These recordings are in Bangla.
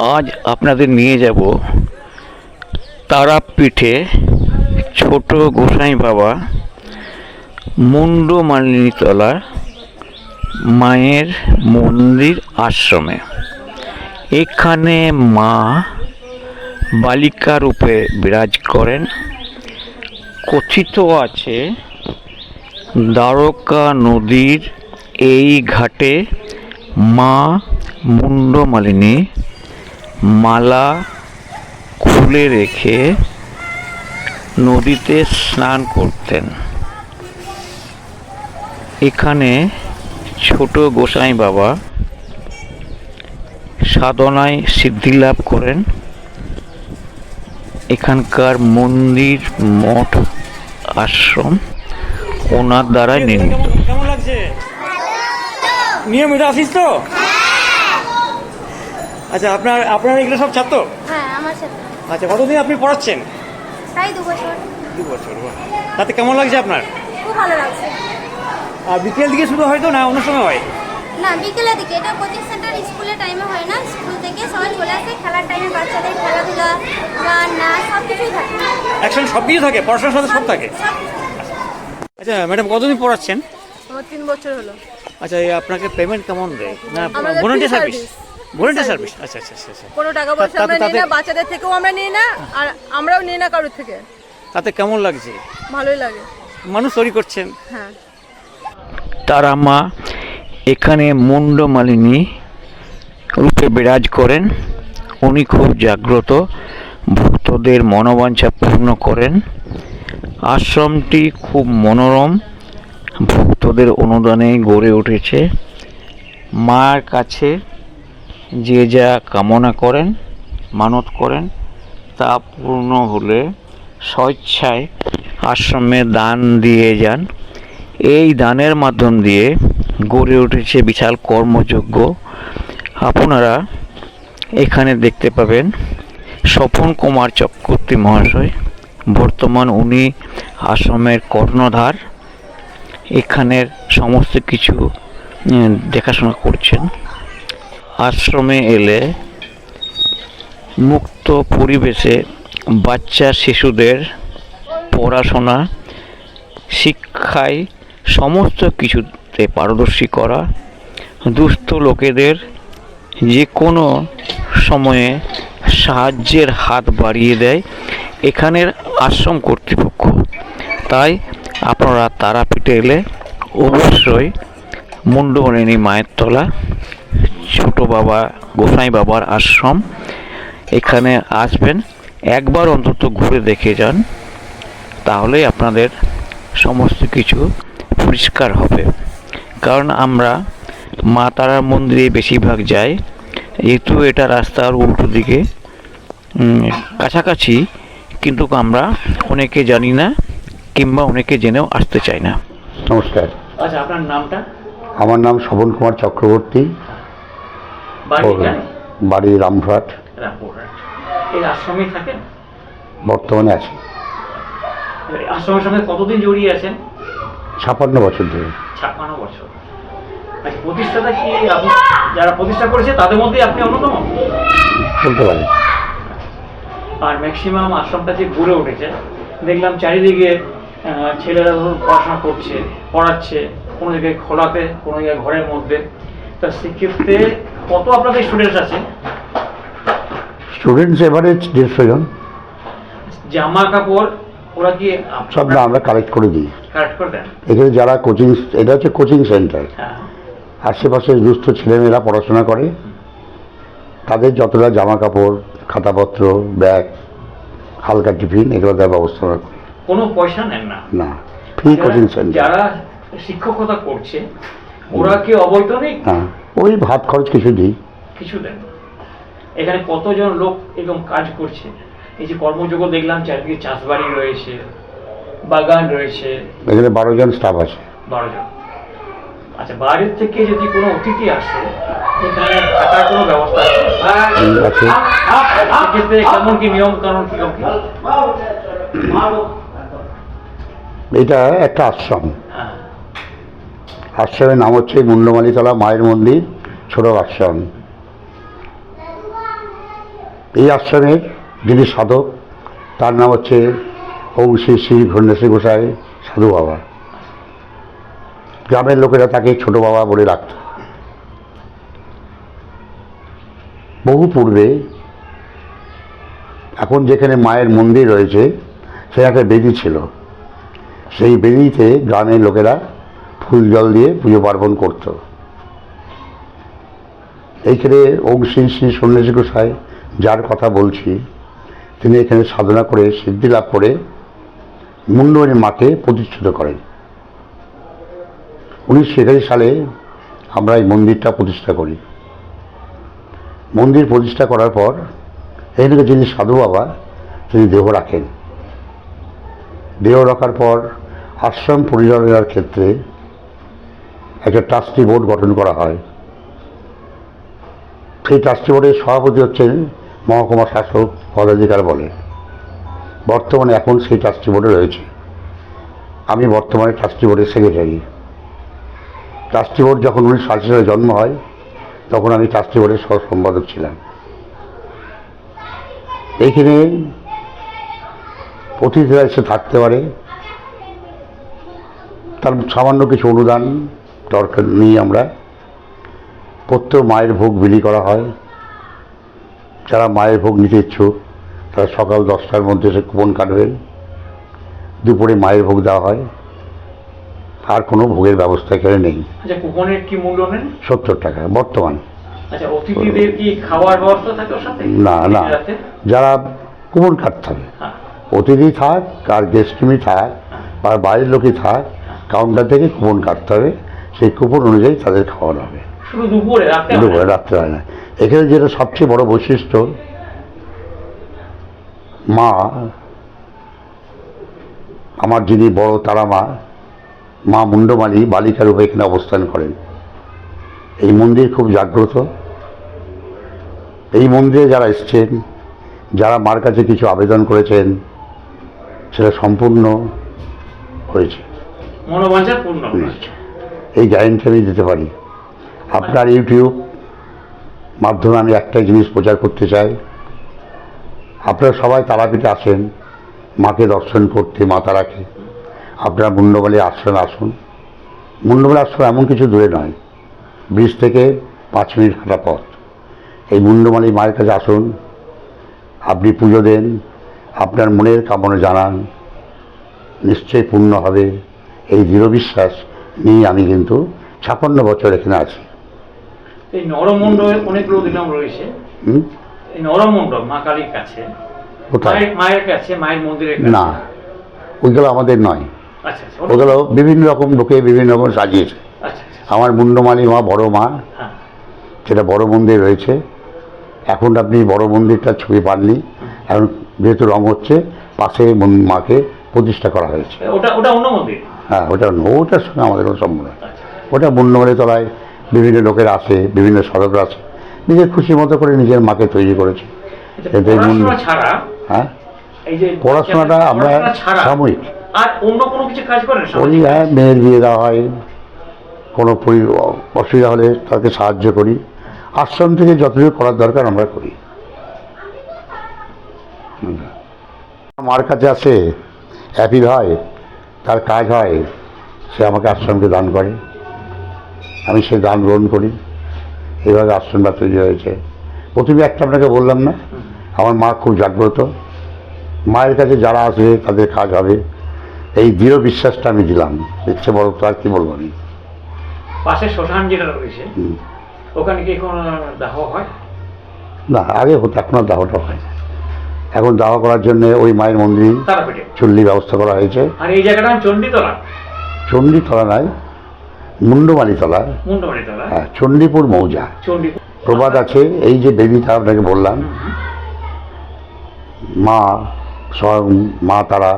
আজ আপনাদের নিয়ে যাব তারাপীঠে ছোট গোসাই বাবা মুন্ড মালিনীতলা মায়ের মন্দির আশ্রমে। এখানে মা বালিকা রূপে বিরাজ করেন। কথিত আছে, দ্বারকা নদীর এই ঘাটে মা মুন্ডমালিনী মালা খুলে রেখে নদীতে স্নান করতেন। এখানে ছোট গোসাই বাবা সাধনায় সিদ্ধি লাভ করেন। এখানকার মন্দির মঠ আশ্রম ওনার দ্বারাই নির্মিত। নিয়মিত আসিস তো? আচ্ছা আপনার আপনার এগুলো সব ছাত্র? হ্যাঁ আমার সাথে আচ্ছা কতদিন আপনি পড়াচ্ছেন? প্রায় দু বছর। দু বছর তাতে কেমন লাগছে আপনার? খুব ভালো লাগছে। আর বিকেল দিকে শুরু হয় তো না অন্য সময় হয়? না বিকেলের দিকে। এটা কোচিং সেন্টার স্কুলের টাইমে হয় না স্কুল থেকে সবাই চলে আসে খেলার টাইমে বাচ্চাদের খেলাধুলা গান নাচ সব কিছুই থাকে। একসঙ্গে সব কিছু থাকে? পড়াশোনার সাথে সব থাকে? আচ্ছা ম্যাডাম কতদিন পড়াচ্ছেন? আমার তিন বছর হলো। আচ্ছা এই আপনাকে পেমেন্ট কেমন দেয়? না ভলেন্টিয়ার সার্ভিস। ভলেন্টিয়ার সার্ভিস আচ্ছা আচ্ছা আচ্ছা আচ্ছা। কোনো টাকা পয়সা আমরা নিই না বাচ্চাদের থেকেও আমরা নিই না আর আমরাও নিই না কারোর থেকে। তাতে কেমন লাগছে? ভালোই লাগে। মানুষ তৈরি করছেন। হ্যাঁ। তারা মা এখানে মুন্ডমালিনী রূপে বিরাজ করেন। উনি খুব জাগ্রত ভক্তদের মনোবাঞ্ছা পূর্ণ করেন। আশ্রমটি খুব মনোরম ভক্তদের অনুদানে গড়ে উঠেছে। মার কাছে যে যা কামনা করেন, মানত করেন, তা পূর্ণ হলে স্বেচ্ছায় আশ্রমে দান দিয়ে যান। এই দানের মাধ্যম দিয়ে গড়ে উঠেছে বিশাল কর্মযোগ্য আপনারা এখানে দেখতে পাবেন স্বপন কুমার চক্রবর্তী মহাশয়। বর্তমান উনি আশ্রমের কর্ণধার। এখানের সমস্ত কিছু দেখাশোনা করছেন। আশ্রমে এলে মুক্ত পরিবেশে বাচ্চা শিশুদের পড়াশোনা, শিক্ষায় সমস্ত কিছুতে পারদর্শী করা, দুস্থ লোকেদের যে কোনো সময়ে সাহায্যের হাত বাড়িয়ে দেয় এখানের আশ্রম কর্তৃপক্ষ। তাই আপনারা তারাপীঠে এলে অবশ্যই মুন্ডমণি মায়ের তলা ছোট বাবা গোসাই বাবার আশ্রম। এখানে আসবেন। একবার অন্তত ঘুরে দেখে যান। তাহলে আপনাদের সমস্ত কিছু পরিষ্কার হবে। কারণ আমরা মা তারার মন্দিরে বেশিরভাগ যাই। যেহেতু এটা রাস্তার উল্টো দিকে কাছাকাছি কিন্তু আমরা অনেকে জানি না কিংবা অনেকে জেনেও আসতে চাই না। নমস্কার। আচ্ছা আপনার নামটা? আমার নাম শোভন কুমার চক্রবর্তী। বাড়ি রামঘাট এই আশ্রমে থাকেন? বর্তমানে আছি আশ্রমের সঙ্গে কতদিন জড়িয়ে আছেন? ছাপান্ন বছর ধরে। ছাপ্পান্ন বছর। আচ্ছা প্রতিষ্ঠাতা কি যারা প্রতিষ্ঠা করেছে তাদের মধ্যে আপনি অন্যতম? বলতে পারি আর ম্যাক্সিমাম আশ্রমটা যে গড়ে উঠেছে দেখলাম চারিদিকে ছেলেরা ধরুন পড়াশোনা করছে পড়াচ্ছে কোনো জায়গায় খোলাতে কোনো জায়গায় ঘরের মধ্যে। তা সেক্ষেত্রে কত আপনাদের স্টুডেন্টস আছে? স্টুডেন্টস এভারেজ দেড়শো জন। জামা কাপড় ওরা কি সব না আমরা কালেক্ট করে দিই। কালেক্ট করে দেন? এখানে যারা কোচিং এটা হচ্ছে কোচিং সেন্টার আশেপাশে দুস্থ ছেলেমেয়েরা পড়াশোনা করে। তাদের যতটা জামা কাপড় খাতাপত্র ব্যাগ হালকা টিফিন এগুলো দেওয়ার ব্যবস্থা কোনো পয়সা নেন না? না ফ্রি কোচিং সেন্টার যারা শিক্ষকতা করছে ওরা কি অবৈতনিক হ্যাঁ ওই ভাত খরচ কিছু দিই। কিছু দেন এখানে কতজন লোক এরকম কাজ করছে? এই যে কর্মযোগ্য দেখলাম চারদিকে চাষবাড়ি রয়েছে বাগান রয়েছে। এখানে বারো জন স্টাফ আছে। বারো জন। আচ্ছা বাইরের থেকে যদি কোনো অতিথি আসে থাকার কোনো ব্যবস্থা আছে? সেক্ষেত্রে কেমন কি নিয়ম কানুন কি কি? এটা একটা আশ্রম। হ্যাঁ। আশ্রমের নাম হচ্ছে মুন্ডমালিতলা মায়ের মন্দির, ছোট আশ্রম এই আশ্রমের যিনি সাধক, তার নাম হচ্ছে ওম শ্রী শ্রী ঘন্যশ্রী গোসাই সাধু বাবা। গ্রামের লোকেরা তাকে ছোট বাবা বলে রাখত বহু পূর্বে এখন যেখানে মায়ের মন্দির রয়েছে সে একটা বেদি ছিল। সেই বেদিতে গ্রামের লোকেরা ফুল জল দিয়ে পুজো পার্বণ করত। এইখানে ওম শ্রী শ্রী সন্ন্যাসী গোসাই যার কথা বলছি, তিনি এখানে সাধনা করে সিদ্ধি লাভ করে মুন্ডমণি মাকে প্রতিষ্ঠিত করেন। উনিশশো একাশি সালে আমরা এই মন্দিরটা প্রতিষ্ঠা করি। মন্দির প্রতিষ্ঠা করার পর এখানে যিনি সাধু বাবা, তিনি দেহ রাখেন। দেহ রাখার পর আশ্রম পরিচালনার ক্ষেত্রে একটা ট্রাস্টি বোর্ড গঠন করা হয়। সেই ট্রাস্টি বোর্ডের সভাপতি হচ্ছেন মহকুমা শাসক পদাধিকার বলে। বর্তমানে এখন সেই ট্রাস্টি বোর্ডে রয়েছে। আমি বর্তমানে ট্রাস্টি বোর্ডের সেক্রেটারি। ট্রাস্টি বোর্ড যখন উনিশশো আশি সালে জন্ম হয়, তখন আমি ট্রাস্টি বোর্ডের সহ সম্পাদক ছিলাম। এইখানে অতিথিরা এসে থাকতে পারে। তার সামান্য কিছু অনুদান দরকার নিয়ে আমরা প্রত্যেক মায়ের ভোগ বিলি করা হয়। যারা মায়ের ভোগ নিতে ইচ্ছুক তারা সকাল দশটার মধ্যে এসে কুপন কাটবেন। দুপুরে মায়ের ভোগ দেওয়া হয়। আর কোনো ভোগের ব্যবস্থা এখানে নেই। আচ্ছা কুপনের কি মূল্য নেন? সত্তর টাকা বর্তমান। আচ্ছা অতিথিদের কি খাওয়ার ব্যবস্থা থাকে ওর সাথে? না না। যারা কুপন কাটতে হবে। হ্যাঁ। অতিথি থাক আর গেস্টমি থাক আর বাইরের লোকই থাক কাউন্টার থেকে কুপন কাটতে হবে। সেই কুপন অনুযায়ী তাদের খাওয়ানো হবে। দুপুরে হয় রাত্রে হয় না। এখানে যেটা সবচেয়ে বড় বৈশিষ্ট্য মা আমার যিনি বড় তারা মা মা মুন্ডমালী বালিকা রূপে এখানে অবস্থান করেন। এই মন্দির খুব জাগ্রত। এই মন্দিরে যারা এসছেন যারা মার কাছে কিছু আবেদন করেছেন সেটা সম্পূর্ণ হয়েছে। মনোবাঞ্ছা পূর্ণ হয়েছে। এই গ্যারেন্টি আমি দিতে পারি। আপনার ইউটিউব মাধ্যমে আমি একটাই জিনিস প্রচার করতে চাই। আপনারা সবাই তারাপীঠে আসেন, মাকে দর্শন করতে মা তারাকে আপনারা মুন্ডবালি আশ্রমে আসুন। মুন্ডবালি আশ্রম এমন কিছু দূরে নয়, ব্রিজ থেকে পাঁচ মিনিট হাঁটা পথ। এই মুন্ডমালি মায়ের কাছে আসুন, আপনি পুজো দেন, আপনার মনের কামনা জানান, নিশ্চয়ই পূর্ণ হবে। এই দৃঢ় বিশ্বাস নিয়ে আমি কিন্তু ছাপ্পান্ন বছর এখানে আছি। এই অনেকগুলো রয়েছে। এই নরমণ্ডল মা কালীর কাছে। কোথায়? মায়ের কাছে মায়ের মন্দিরের না ওইগুলো আমাদের নয়। আচ্ছা আচ্ছা। ওগুলো বিভিন্ন রকম লোকে বিভিন্ন রকম সাজিয়েছে। আচ্ছা আমার মুন্ডমালি মা বড় মা হ্যাঁ। সেটা বড় মন্দির রয়েছে। এখন আপনি বড় মন্দিরটার ছবি পাননি। এখন যেহেতু রং হচ্ছে পাশে মাকে প্রতিষ্ঠা করা হয়েছে। ওটা ওটা অন্য মন্দির? হ্যাঁ ওটা। ওটার সঙ্গে আমাদের কোনো সম্বন্ধ নেই। আচ্ছা ওটা মুন্ডমালি তলায় বিভিন্ন লোকের আসে বিভিন্ন সাধকরা আছে নিজের খুশি মতো করে নিজের মাকে তৈরি করেছে আচ্ছা, এটাই হ্যাঁ পড়াশোনাটা আমরা সাময়িক আর অন্য কোনো কিছু কাজ করেন ওই হ্যাঁ মেয়ের বিয়ে দেওয়া হয় কোনো অসুবিধা হলে তাকে সাহায্য করি আশ্রম থেকে যতটুকু করার দরকার আমরা করি। আমার কাছে আসে অ্যাপিল হয় তার কাজ হয় সে আমাকে আশ্রমকে দান করে। আমি সে দান গ্রহণ করি। এইভাবে আশ্রমটা তৈরি হয়েছে। প্রথমে একটা আপনাকে বললাম না আমার মা খুব জাগ্রত। মায়ের কাছে যারা আসবে তাদের কাজ হবে। এই দৃঢ় বিশ্বাসটা আমি দিলাম। ইচ্ছে বড় তো আর কি বলব আমি? পাশে শ্মশান যেটা রয়েছে ওখানে কি কোনো দাহ হয়? না আগে হতো এখন আর দাহটা হয়। এখন দাহ করার জন্য ওই মায়ের মন্দির চুল্লি ব্যবস্থা করা হয়েছে। আর এই জায়গাটা চণ্ডীতলা। চণ্ডীতলা নাই মুন্ডমালিতলা হ্যাঁ চণ্ডীপুর মৌজা। চণ্ডীপুর। প্রবাদ আছে এই যে বেদিটা আপনাকে বললাম। মা স্বয়ং মা তারা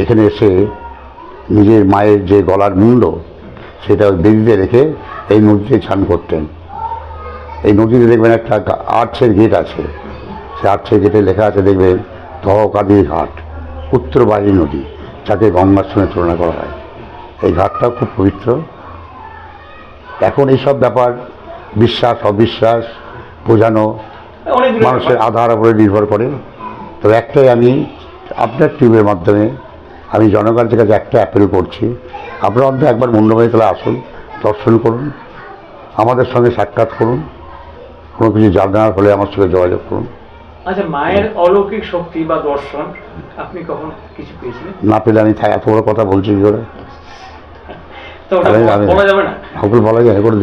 এখানে এসে নিজের মায়ের যে গলার মুন্ড সেটা ওই বেদিতে রেখে এই নদীতে স্নান করতেন। এই নদীতে দেখবেন একটা আর্চের গেট আছে। সে আর্চের গেটে লেখা আছে দেখবেন তহকাদির ঘাট উত্তরবাহী নদী যাকে গঙ্গার সঙ্গে তুলনা করা হয়। এই ঘাটটাও খুব পবিত্র। এখন এইসব ব্যাপার বিশ্বাস অবিশ্বাস বোঝানো মানুষের আধার উপরে নির্ভর করে। তবে একটাই আমি আপনার টিমের মাধ্যমে আমি জনগণের কাছে একটা অ্যাপেল করছি। আপনারা অন্তত একবার মুন্ডমাই তাহলে আসুন দর্শন করুন আমাদের সঙ্গে সাক্ষাৎ করুন। কোনো কিছু জানার হলে আমার সঙ্গে যোগাযোগ করুন। আচ্ছা মায়ের অলৌকিক শক্তি বা দর্শন আপনি কখন কিছু পেয়েছিলেন? না পেলে আমি এত বড় কথা বলছি কি করে? বলা যাবে না? ওগুলো বলা যায় ওগুলো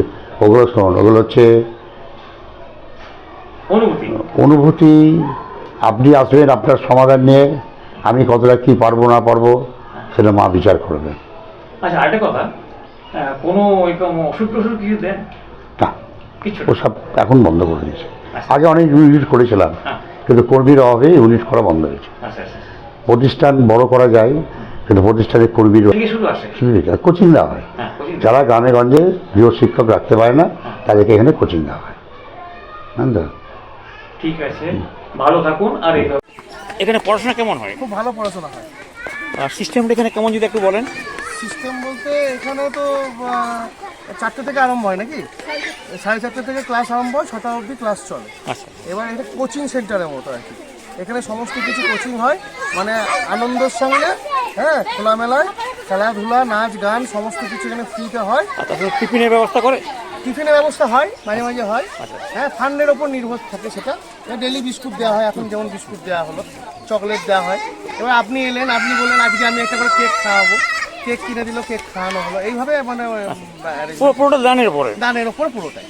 ওগুলো শোন ওগুলো হচ্ছে অনুভূতি। অনুভূতি আপনি আসবেন আপনার সমাধান নিয়ে আমি কতটা কী পারব না পারব সেটা মা বিচার করবেন আচ্ছা আরেকটা কথা কোনো এরকম ওষুধ টষুধ কিছু দেন? না। ওসব এখন বন্ধ করে দিয়েছে। আগে অনেক ইউনিট করেছিলাম হ্যাঁ। কিন্তু কর্মীর অভাবে ইউনিট করা বন্ধ হয়েছে। আচ্ছা আচ্ছা প্রতিষ্ঠান বড় করা যায় কিন্তু প্রতিষ্ঠানের কর্মীর কোচিং দেওয়া হয়। হ্যাঁ যারা গ্রামে গঞ্জে গৃহ শিক্ষক রাখতে পারে না তাদেরকে এখানে কোচিং দেওয়া হয়। বুঝলেন তো? ঠিক আছে। ভালো থাকুন আর এখানে পড়াশোনা কেমন হয়? খুব ভালো পড়াশোনা হয়। আর সিস্টেমটা এখানে কেমন যদি একটু বলেন? সিস্টেম বলতে এখানে তো চারটে থেকে আরম্ভ হয় নাকি? সাড়ে চারটে থেকে ক্লাস আরম্ভ হয় ছটা অবধি ক্লাস চলে। আচ্ছা। এবার এটা কোচিং সেন্টারের মতো আর কি। এখানে সমস্ত কিছু কোচিং হয় মানে আনন্দের সঙ্গে হ্যাঁ খোলামেলায় খেলাধুলা নাচ গান সমস্ত কিছু এখানে ফ্রিতে হয়। টিফিনের ব্যবস্থা করে? টিফিনের ব্যবস্থা হয় মাঝে মাঝে হয়। হ্যাঁ ফান্ডের ওপর নির্ভর থাকে সেটা। ডেলি বিস্কুট দেওয়া হয় এখন যেমন বিস্কুট দেওয়া হলো চকলেট দেওয়া হয়। এবার আপনি এলেন আপনি বললেন আজকে আমি একটা করে কেক খাওয়াবো। কেক কিনে দিল কেক খাওয়ানো হলো। এইভাবে মানে পুরোটা দানের উপরে? দানের ওপর পুরোটাই।